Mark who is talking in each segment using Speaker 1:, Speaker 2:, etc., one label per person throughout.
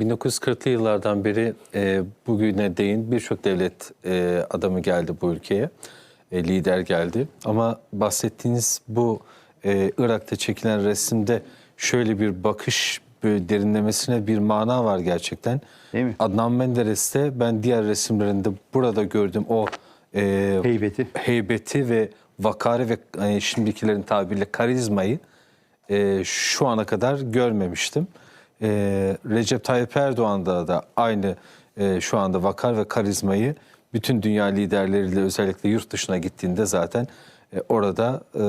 Speaker 1: 1940'lı yıllardan beri e, bugüne değin birçok devlet e, adamı geldi bu ülkeye, e, lider geldi. Ama bahsettiğiniz bu e, Irak'ta çekilen resimde şöyle bir bakış böyle derinlemesine bir mana var gerçekten.
Speaker 2: Değil mi?
Speaker 1: Adnan Menderes'te ben diğer resimlerinde burada gördüm o e,
Speaker 2: Heybeti.
Speaker 1: heybeti ve vakarı ve e, şimdikilerin tabiriyle karizmayı e, şu ana kadar görmemiştim. E, Recep Tayyip Erdoğan'da da aynı e, şu anda vakar ve karizmayı bütün dünya liderleriyle özellikle yurt dışına gittiğinde zaten e, orada e,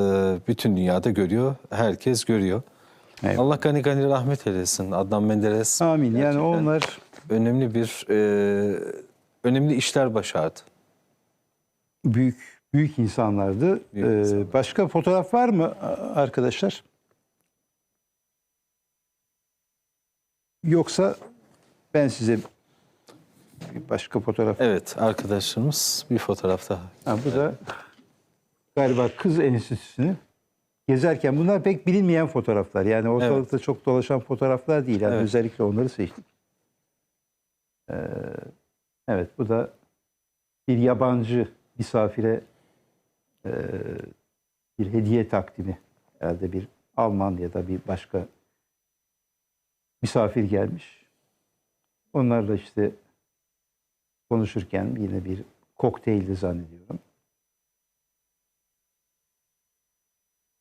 Speaker 1: bütün dünyada görüyor. Herkes görüyor.
Speaker 2: Evet.
Speaker 1: Allah gani gani rahmet eylesin. Adnan Menderes
Speaker 2: Amin. Yani onlar
Speaker 1: önemli bir e, önemli işler başardı.
Speaker 2: büyük büyük insanlardı.
Speaker 1: Büyük
Speaker 2: Ee,
Speaker 1: insanlar.
Speaker 2: başka fotoğraf var mı arkadaşlar? Yoksa ben size bir başka fotoğraf.
Speaker 1: Evet arkadaşlarımız bir fotoğraf daha.
Speaker 2: Ha, bu da galiba Kız Enstitüsü'nü gezerken bunlar pek bilinmeyen fotoğraflar. Yani ortalıkta çok dolaşan fotoğraflar değil. Yani
Speaker 1: Evet.
Speaker 2: özellikle onları seçtik. Ee, evet bu da bir yabancı misafire e, bir hediye takdimi. Herhalde bir Alman ya da bir başka misafir gelmiş. Onlarla işte konuşurken yine bir kokteyldi zannediyorum.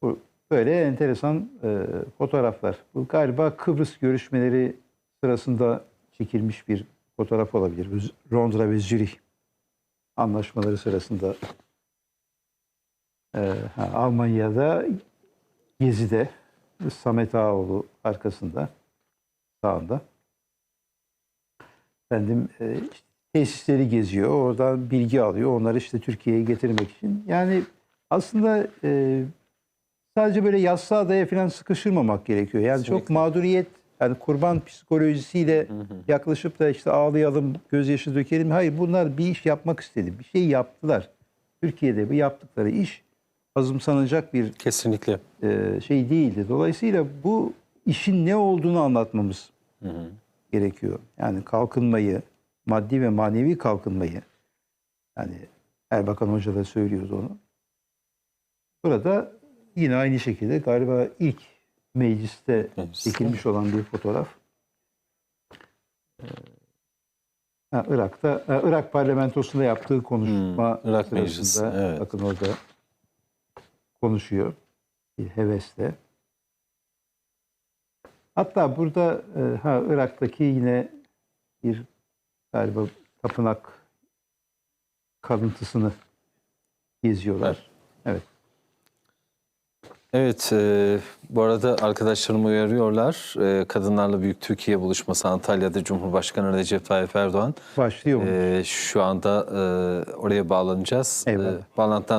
Speaker 2: Bu böyle enteresan e, fotoğraflar. Bu galiba Kıbrıs görüşmeleri sırasında çekilmiş bir fotoğraf olabilir. Londra ve Zürih anlaşmaları sırasında e, ha, Almanya'da Gezi'de Samet Ağoğlu arkasında sağında. Efendim e, işte tesisleri geziyor. Oradan bilgi alıyor. Onları işte Türkiye'ye getirmek için. Yani aslında e, sadece böyle yassı adaya falan sıkıştırmamak gerekiyor. Yani çok
Speaker 1: Kesinlikle.
Speaker 2: mağduriyet, yani kurban psikolojisiyle yaklaşıp da işte ağlayalım, gözyaşı dökelim. Hayır bunlar bir iş yapmak istedi. Bir şey yaptılar. Türkiye'de bu yaptıkları iş azımsanacak bir
Speaker 1: Kesinlikle.
Speaker 2: e, şey değildi. Dolayısıyla bu işin ne olduğunu anlatmamız gerekiyor. Yani kalkınmayı, maddi ve manevi kalkınmayı, yani Erbakan Hoca da söylüyordu onu. Burada yine aynı şekilde galiba ilk
Speaker 1: mecliste
Speaker 2: çekilmiş olan bir fotoğraf. Ee, Ha, Irak'ta, ha, Irak parlamentosunda yaptığı konuşma
Speaker 1: Hmm, Irak
Speaker 2: sırasında
Speaker 1: Meclisi, evet.
Speaker 2: bakın orada konuşuyor bir hevesle. Hatta burada e, ha Irak'taki yine bir galiba tapınak kalıntısını geziyorlar. Evet.
Speaker 1: Evet, e, bu arada arkadaşlarım uyarıyorlar. E, Kadınlarla Büyük Türkiye buluşması Antalya'da Cumhurbaşkanı Recep Tayyip Erdoğan.
Speaker 2: Başlıyor mu?
Speaker 1: E, şu anda e, oraya bağlanacağız.
Speaker 2: Eyvallah.
Speaker 1: E, bağlantıdan